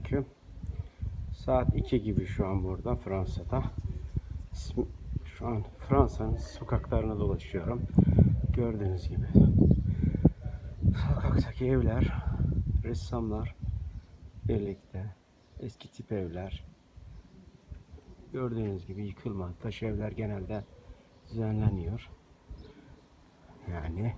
Selamünaleyküm. Saat 2 gibi şu an burada Fransa'da. Şu an Fransa'nın sokaklarına dolaşıyorum. Gördüğünüz gibi. Sokaktaki evler, ressamlar birlikte. Eski tip evler. Gördüğünüz gibi yıkılma. Taş evler genelde düzenleniyor. Yani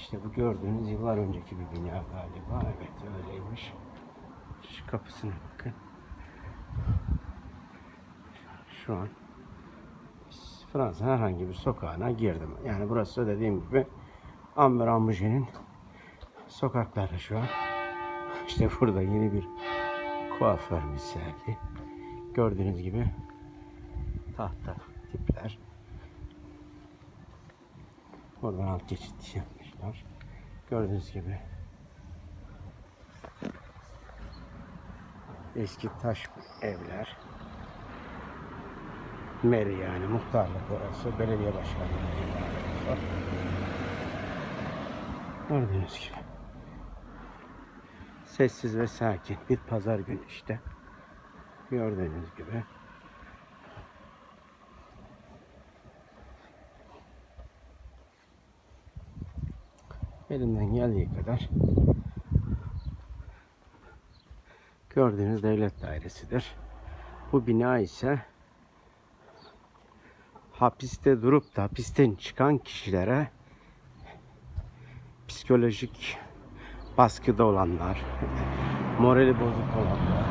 işte bu gördüğünüz yıllar önceki bir bina galiba. Evet öyleymiş. Şu kapısına bakın. Şu an Fransa herhangi bir sokağına girdim. Yani burası dediğim gibi Amber Ambuje'nin sokakları şu an. İşte burada yeni bir kuaför misali. Gördüğünüz gibi tahta tipler. Oradan alt geçit yapmışlar. Gördüğünüz gibi eski taş evler. Meri yani muhtarlık orası. Belediye başkanlığı. Gördüğünüz gibi. Sessiz ve sakin bir pazar günü işte. Gördüğünüz gibi. Elimden geldiği kadar gördüğünüz devlet dairesidir. Bu bina ise hapiste durup da hapisten çıkan kişilere psikolojik baskıda olanlar, morali bozuk olanlar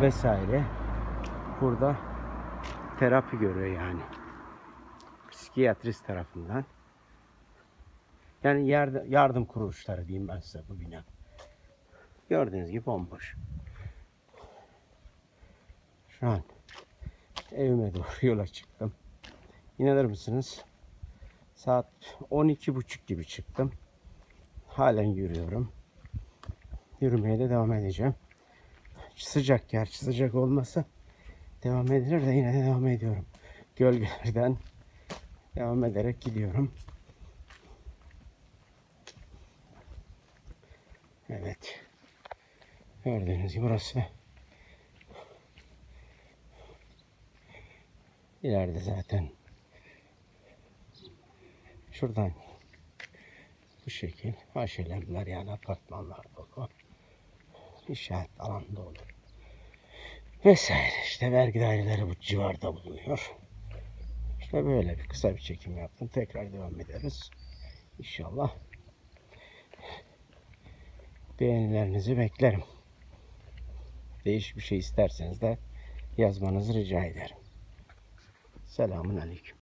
vesaire burada terapi görüyor yani. Psikiyatrist tarafından. Yani yardım, yardım kuruluşları diyeyim ben size bu bina. Gördüğünüz gibi bomboş. Şu an evime doğru yola çıktım. İnanır mısınız? Saat 12.30 gibi çıktım. Halen yürüyorum. Yürümeye de devam edeceğim. Sıcak gerçi sıcak olmasa devam edilir de yine de devam ediyorum. Gölgelerden devam ederek gidiyorum. Evet. Gördüğünüz gibi burası. İleride zaten şuradan bu şekil aşilemler yani apartmanlar dolu. İnşaat alanı dolu. Vesaire işte vergi daireleri bu civarda bulunuyor. İşte böyle bir kısa bir çekim yaptım. Tekrar devam ederiz. İnşallah beğenilerinizi beklerim. Değişik bir şey isterseniz de yazmanızı rica ederim. Selamun Aleyküm.